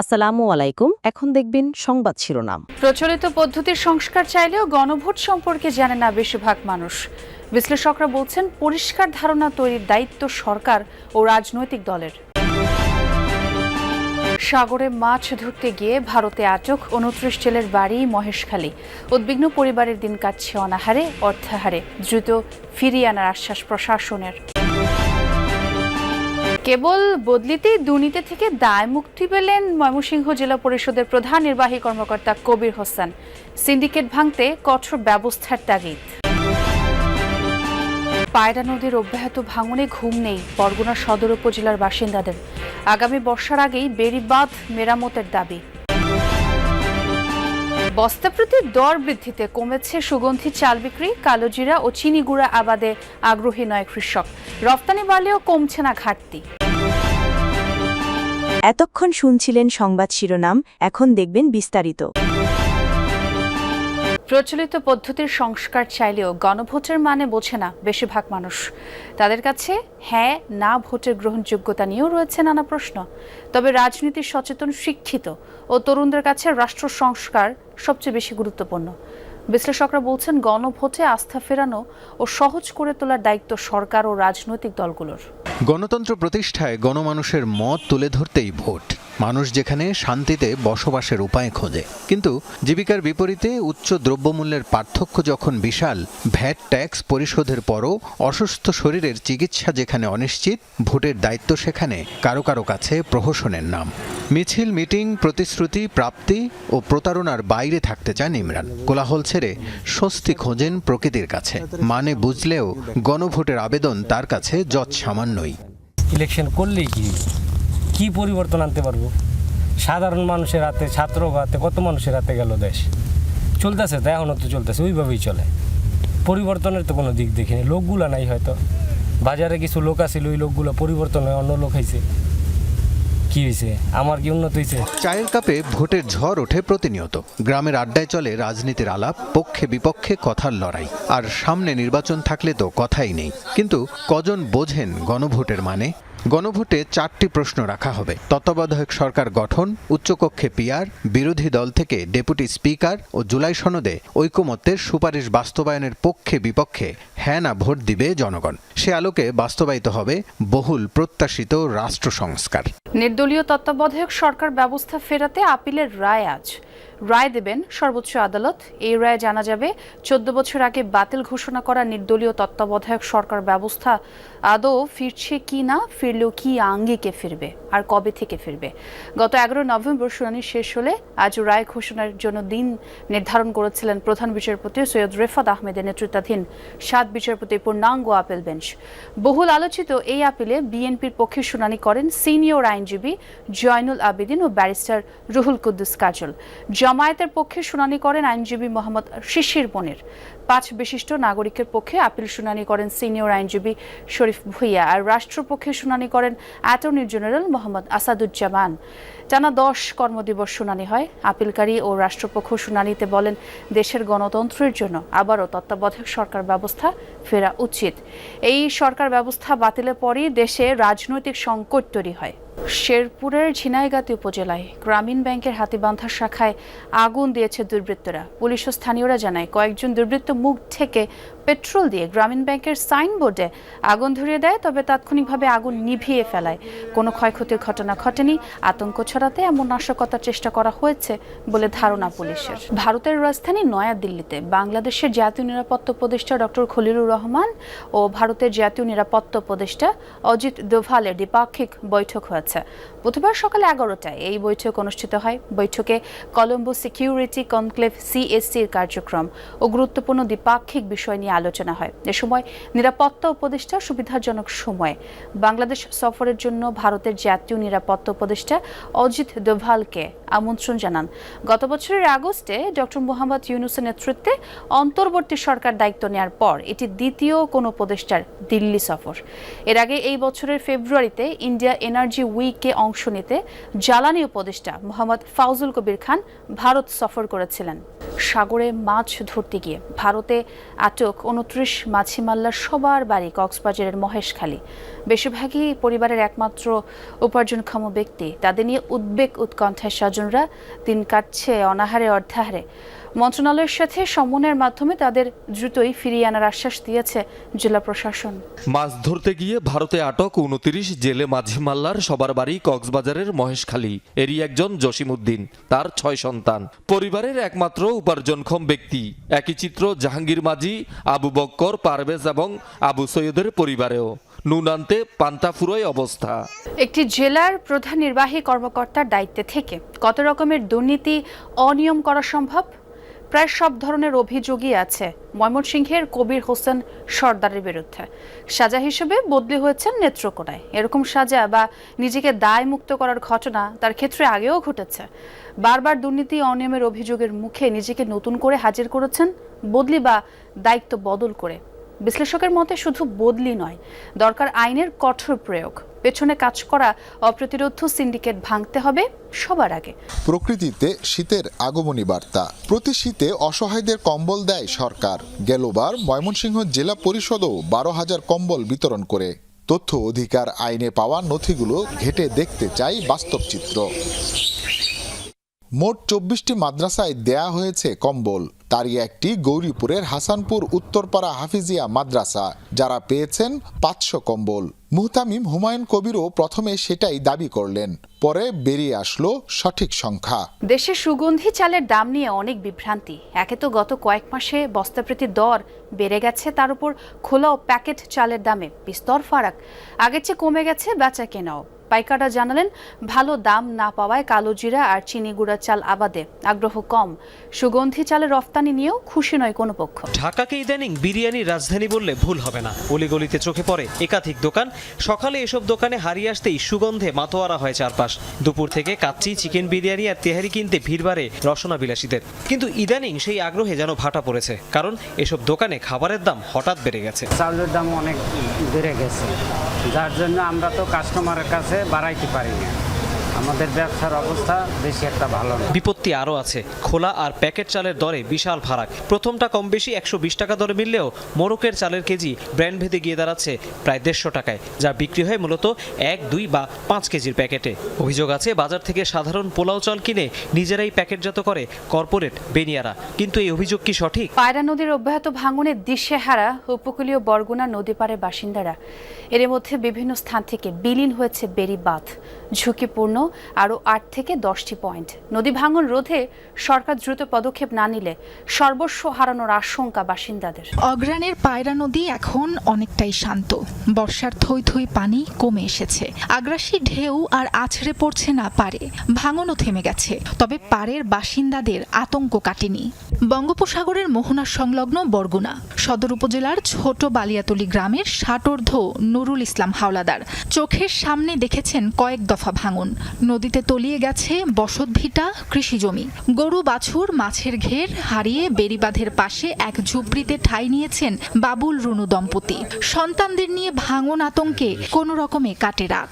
আসসালামু আলাইকুম। এখন দেখবেন সংবাদ শিরোনাম। প্রচলিত পদ্ধতির সংস্কার চাইলেও গণভোট সম্পর্কে জানে না বেশিরভাগ মানুষ। বিশ্লেষকরা বলছেন, পরিষ্কার ধারণা তৈরির দায়িত্ব সরকার ও রাজনৈতিক দলের। সাগরে মাছ ধরতে গিয়ে ভারতে আটক উনত্রিশ জেলের বাড়ি মহেশখালী। উদ্বিগ্ন পরিবারের দিন কাটছে অনাহারে, অর্থাহারে। দ্রুত ফিরিয়ে আনার আশ্বাস প্রশাসনের। কেবল বদলিতেই দুর্নীতি থেকে দায় মুক্তি পেলেন ময়মনসিংহ জেলা পরিষদের প্রধান নির্বাহী কর্মকর্তা কবির হোসেন। সিন্ডিকেট ভাঙতে কঠোর ব্যবস্থার তাগিদ। পায়রা নদীর অব্যাহত ভাঙনে ঘুম নেই বরগুনা সদর উপজেলার বাসিন্দাদের। আগামী বর্ষার আগেই বেড়িবাঁধ মেরামতের দাবি। বস্তা প্রতি দর বৃদ্ধিতে কমেছে সুগন্ধি চাল বিক্রি কালোজিরা ও চিনিগুড়া আবাদে আগ্রহী নয় কৃষক। রপ্তানি বাড়লেও কমছে না ঘাটতি। এতক্ষণ শুনছিলেন সংবাদ শিরোনাম, এখন দেখবেন বিস্তারিত। প্রচলিত পদ্ধতির সংস্কার চাইলেও গণভোটের মানে বোঝে না বেশিরভাগ মানুষ। তাদের কাছে হ্যাঁ না ভোটের গ্রহণযোগ্যতা নিয়েও রয়েছে নানা প্রশ্ন। তবে রাজনীতির সচেতন, শিক্ষিত ও তরুণদের কাছে রাষ্ট্র সংস্কার সবচেয়ে বেশি গুরুত্বপূর্ণ। বিশ্লেষকরা বলছেন, গণভোটে আস্থা ফেরানো ও সহজ করে তোলার দায়িত্ব সরকার ও রাজনৈতিক দলগুলোর। গণতন্ত্র প্রতিষ্ঠায় গণমানুষের মত তুলে ধরতেই ভোট। মানুষ যেখানে শান্তিতে বসবাসের উপায় খোঁজে। কিন্তু জীবিকার বিপরীতে উচ্চ দ্রব্যমূল্যের পার্থক্য যখন বিশাল, ভ্যাট ট্যাক্স পরিশোধের পরও অসুস্থ শরীরের চিকিৎসা যেখানে অনিশ্চিত, ভোটের দায়িত্ব সেখানে কারও কারও কাছে প্রহসনের নাম। মিছিল, মিটিং, প্রতিশ্রুতি, প্রাপ্তি ও প্রতারণার বাইরে থাকতে চান ইমরান। কোলাহল ছেড়ে স্বস্তি খোঁজেন প্রকৃতির কাছে। মানে বুঝলেও গণভোটের আবেদন তার কাছে যৎ সামান্যই ইলেকশন করলেই কি? কি পরিবর্তন আনতে পারব? সাধারণ মানুষের হাতে ছাত্র হাতে, কত মানুষের হাতে গেল দেশ? চলতেছে তো এখনও তো চলতেছে, ওইভাবেই চলে। পরিবর্তনের তো কোনো দিক দেখিনি, লোকগুলো নাই হয়তো। বাজারে কিছু লোক আছিল, ওই লোকগুলো পরিবর্তন হয় অন্য লোক হয়েছে কি হয়েছে আমার কি উন্নত হয়েছে চায়ের কাপে ভোটের ঝড় ওঠে প্রতিনিয়ত। গ্রামের আড্ডায় চলে রাজনীতির আলাপ, পক্ষে বিপক্ষে কথার লড়াই। আর সামনে নির্বাচন থাকলে তো কথাই নেই। কিন্তু কজন বোঝেন গণভোটের মানে? গণভোটে চারটি প্রশ্ন রাখা হবে। তত্ত্বাবধায়ক সরকার গঠন, উচ্চকক্ষে পিয়ার বিরোধী দল থেকে ডেপুটি স্পিকার ও জুলাই সনদে ঐকমত্যের সুপারিশ বাস্তবায়নের পক্ষে বিপক্ষে হ্যাঁ না ভোট দিবে জনগণ। সে আলোকে বাস্তবায়িত হবে বহুল প্রত্যাশিত রাষ্ট্র সংস্কার। নির্দলীয় তত্ত্বাবধায়ক সরকার ব্যবস্থা ফেরাতে আপিলের রায় আজ। রায় দেবেন সর্বোচ্চ আদালত। এই রায়ে জানা যাবে, চোদ্দ বছর আগে বাতিল ঘোষণা করা নির্দলীয় তত্ত্বাবধায়ক সরকার ব্যবস্থা আদৌ ফিরছে কি না, ফিরলেও কি আঙ্গিকে ফিরবে, আর কবে থেকে ফিরবে? গত এগারো নভেম্বর শুনানি শেষ হলে আজ রায় ঘোষণার জন্য দিন নির্ধারণ করেছিলেন প্রধান বিচারপতি সৈয়দ রেফাত আহমেদের নেতৃত্বাধীন সাত বিচারপতি পূর্ণাঙ্গ আপিল বেঞ্চ। বহুল আলোচিত এই আপিলে বিএনপির পক্ষে শুনানি করেন সিনিয়র আইনজীবী জয়নুল আবেদিন ও ব্যারিস্টার রুহুল কুদ্দুস কাজল। জামায়াতের পক্ষে শুনানি করেন আইনজীবী মোহাম্মদ শিশির বনির পাঁচ বিশিষ্ট নাগরিকের পক্ষে আপিল শুনানি করেন সিনিয়র আইনজীবী শরীফ ভুইয়া আর রাষ্ট্রপক্ষে শুনানি করেন অ্যাটর্নি জেনারেল মোহাম্মদ আসাদুজ্জামান। টানা দশ কর্মদিবস শুনানি হয়। আপিলকারী ও রাষ্ট্রপক্ষ শুনানিতে বলেন, দেশের গণতন্ত্রের জন্য আবারও তত্ত্বাবধায়ক সরকার ব্যবস্থা ফেরা উচিত। এই সরকার ব্যবস্থা বাতিলের পরই দেশে রাজনৈতিক সংকট তৈরি হয়। শেরপুরের ঝিনাইগাতি উপজেলায় গ্রামীণ ব্যাংকের হাতিবান্ধা শাখায় আগুন দিয়েছে দুর্বৃত্তরা। পুলিশ ও স্থানীয়রা জানায়, কয়েকজন দুর্বৃত্ত মুখ থেকে পেট্রোল দিয়ে গ্রামীণ ব্যাংকের সাইনবোর্ডে আগুন ধরিয়ে দেয়, তবে তাৎক্ষণিকভাবে আগুন নিভিয়ে ফেলায়। কোনো ক্ষয়ক্ষতির ঘটনা ঘটেনি, আতঙ্ক ছড়াতে এমন নাশকতার চেষ্টা করা হয়েছে বলে ধারণা পুলিশের। ভারতের রাজধানী নয়াদিল্লিতে বাংলাদেশের জাতীয় নিরাপত্তা উপদেষ্টা ডক্টর খলিলুর রহমান ও ভারতের জাতীয় নিরাপত্তা উপদেষ্টা অজিত দোভালের দ্বিপাক্ষিক বৈঠক হয়েছে। বুধবার সকালে এগারোটায় এই বৈঠক অনুষ্ঠিত হয়। বৈঠকে কলম্বো সিকিউরিটি কনক্লেভ সিএসসির কার্যক্রম ও গুরুত্বপূর্ণ দ্বিপাক্ষিক বিষয় নিয়ে আলোচনা হয়। এ সময় নিরাপত্তা উপদেষ্টা সুবিধাজনক সময়ে। বাংলাদেশ সফরের জন্য ভারতের জাতীয় নিরাপত্তা উপদেষ্টা অজিত দোভালকে আমন্ত্রণ জানান। গত বছরের আগস্টে ডক্টর মোহাম্মদ ইউনুসের নেতৃত্বে অন্তর্বর্তী সরকার দায়িত্ব নেওয়ার পর এটি দ্বিতীয় কোন উপদেষ্টার দিল্লি সফর। এর আগে এই বছরের ফেব্রুয়ারিতে ইন্ডিয়া এনার্জি উইকে অংশ নিতে জ্বালানি উপদেষ্টা মোহাম্মদ ফাউজুল কবির খান ভারত সফর করেছিলেন। সাগরে মাছ ধরতে গিয়ে ভারতে আটক উনত্রিশ মাছিমাল্লার সবার বাড়ি কক্সবাজারের মহেশখালী। বেশিরভাগই পরিবারের একমাত্র উপার্জনক্ষম ব্যক্তি। তাদের নিয়ে উদ্বেগ উৎকণ্ঠায় স্বজনরা দিন কাটছে অনাহারে অর্ধাহারে। মন্ত্রণালয়ের সাথে সমন্বয়ের মাধ্যমে তাদের দ্রুতই ফিরিয়ে আনার আশ্বাস দিয়েছে জেলা প্রশাসন। মাছ ধরতে গিয়ে ভারতে আটক উনতিরিশ জেলে মাঝি মাল্লার সবার বাড়ি কক্সবাজারের মহেশখালী। এরই একজন জসিমউদ্দিন তার ছয় সন্তান। পরিবারের একমাত্র উপার্জনক্ষম ব্যক্তি। একই চিত্র জাহাঙ্গীর মাঝি আবু বক্কর পারভেজ এবং আবু সৈয়দের পরিবারেও। নুন আনতে পান্তা ফুরোয় অবস্থা। একটি জেলার প্রধান নির্বাহী কর্মকর্তার দায়িত্বে থেকে কত রকমের দুর্নীতি অনিয়ম করা সম্ভব? প্রায় সব ধরনের অভিযোগই আছে। ময়মনসিংহের কবির হোসেন সর্দারের বিরুদ্ধে। সাজা হিসেবে বদলি হয়েছেন নেত্রকোনায়। এরকম সাজা বা নিজেকে দায় মুক্ত করার ঘটনা তার ক্ষেত্রে আগেও ঘটেছে। বারবার দুর্নীতি, অনিয়মের অভিযোগের মুখে নিজেকে নতুন করে হাজির করেছেন বদলি বা দায়িত্ব বদল করে। বিশ্লেষকের মতে শুধু বদলি নয়, দরকার আইনের কঠোর প্রয়োগ। পেছনে কাজ করা অপ্রতিরোধ সিন্ডিকেট ভাঙতে হবে সবার আগে। প্রকৃতিতে শীতের আগমনী বার্তা। প্রতি শীতে অসহায়দের কম্বল দেয় সরকার। গেলবার ময়মনসিংহ জেলা পরিষদও বারো হাজার কম্বল বিতরণ করে। তথ্য অধিকার আইনে পাওয়া নথিগুলো ঘেটে দেখতে চাই বাস্তব চিত্র। মোট চব্বিশটি মাদ্রাসায় দেয়া হয়েছে কম্বল। তারই একটি গৌরীপুরের হাসানপুর উত্তরপাড়া হাফিজিয়া মাদ্রাসা, যারা পেয়েছেন পাঁচশো কম্বল। মুহতামিম হুমায়ুন কবিরও প্রথমে সেটাই দাবি করলেন, পরে বেরিয়ে আসলো সঠিক সংখ্যা। দেশে সুগন্ধি চালের দাম নিয়ে অনেক বিভ্রান্তি। একে তো গত কয়েক মাসে বস্তাপ্রতি দর বেড়ে গেছে, তার উপর খোলা ও প্যাকেট চালের দামে। বিস্তর ফারাক। আগের চেয়ে কমে গেছে, বেচা কেনাও। পাইকাররা জানালেন ভালো দাম না পাওয়ায় কালো জিরা আর চিনি গুঁড়া চাল আবাদে আগ্রহ কম। সুগন্ধি চালের রফতানি নিয়েও খুশি নয় কোনো পক্ষ। ঢাকাকে ইদানিং বিরিয়ানির রাজধানী বললে ভুল হবে না। অলিগলিতে চোখে পড়ে একাধিক দোকান। সকালে এসব দোকানে হারিয়ে আসতেই সুগন্ধে মাতোয়ারা হয় চারপাশ। দুপুর থেকে কাচ্চি চিকেন বিরিয়ানি আর তেহারি কিনতে ভিড় বাড়ে রসনা বিলাসীদের কিন্তু ইদানিং সেই আগ্রহে যেন ভাটা পড়েছে কারণ এসব দোকানে খাবারের দাম হঠাৎ বেড়ে গেছে। চালের দাম অনেক বেড়ে গেছে। যার জন্য আমরা তো কাস্টমারের কাছে বাড়াইতে পারি। না আমাদের ব্যবসার অবস্থা বেশি একটা ভালো না। বিপত্তি আরও আছে। খোলা আর প্যাকেট চালের দরে বিশাল ফারাক। প্রথমটা কম বেশি একশো বিশ টাকা দরে মিললেও মোরকের চালের কেজি ব্র্যান্ড ভেদে গিয়ে দাঁড়াচ্ছে প্রায় দেড়শো টাকায় যা বিক্রি হয় মূলত এক দুই বা পাঁচ কেজির প্যাকেটে। অভিযোগ আছে বাজার থেকে সাধারণ পোলাও চাল কিনে নিজেরাই প্যাকেটজাত করে কর্পোরেট বেনিয়ারা। কিন্তু এই অভিযোগ কি সঠিক? পায়রা নদীর অব্যাহত ভাঙনে দিশেহারা উপকূলীয় বরগুনা নদী পাড়ের বাসিন্দারা। এর মধ্যে বিভিন্ন স্থান থেকে বিলীন হয়েছে বেরি বাঁধ ঝুঁকিপূর্ণ আরও আট থেকে দশটি পয়েন্ট। নদী ভাঙন রোধে সরকার দ্রুত পদক্ষেপ না নিলে সর্বস্ব হারানোর আশঙ্কা বাসিন্দাদের। অগ্রাণের পায়রা নদী এখন অনেকটাই শান্ত। বর্ষার থই থই পানি কমে এসেছে। আগ্রাসী ঢেউ আর আছড়ে পড়ছে না পারে। ভাঙনও থেমে গেছে। তবে পাড়ের বাসিন্দাদের আতঙ্ক কাটেনি। বঙ্গোপসাগরের মোহনা সংলগ্ন বরগুনা সদর উপজেলার ছোট বালিয়াতলি গ্রামের ষাটোর্ধ নুরুল ইসলাম হাওলাদার। চোখের সামনে দেখেছেন কয়েক দফা ভাঙন। নদীতে তলিয়ে গেছে বসধভিটা কৃষি জমি গরু বাছুর, মাছের ঘের হারিয়ে বেড়িবাঁধের পাশে এক ঝুপড়িতে ঠাঁই নিয়েছেন বাবুল রুনু দম্পতি। সন্তানদের নিয়ে ভাঙন আতঙ্কে কোনো রকমে কাটে রাত।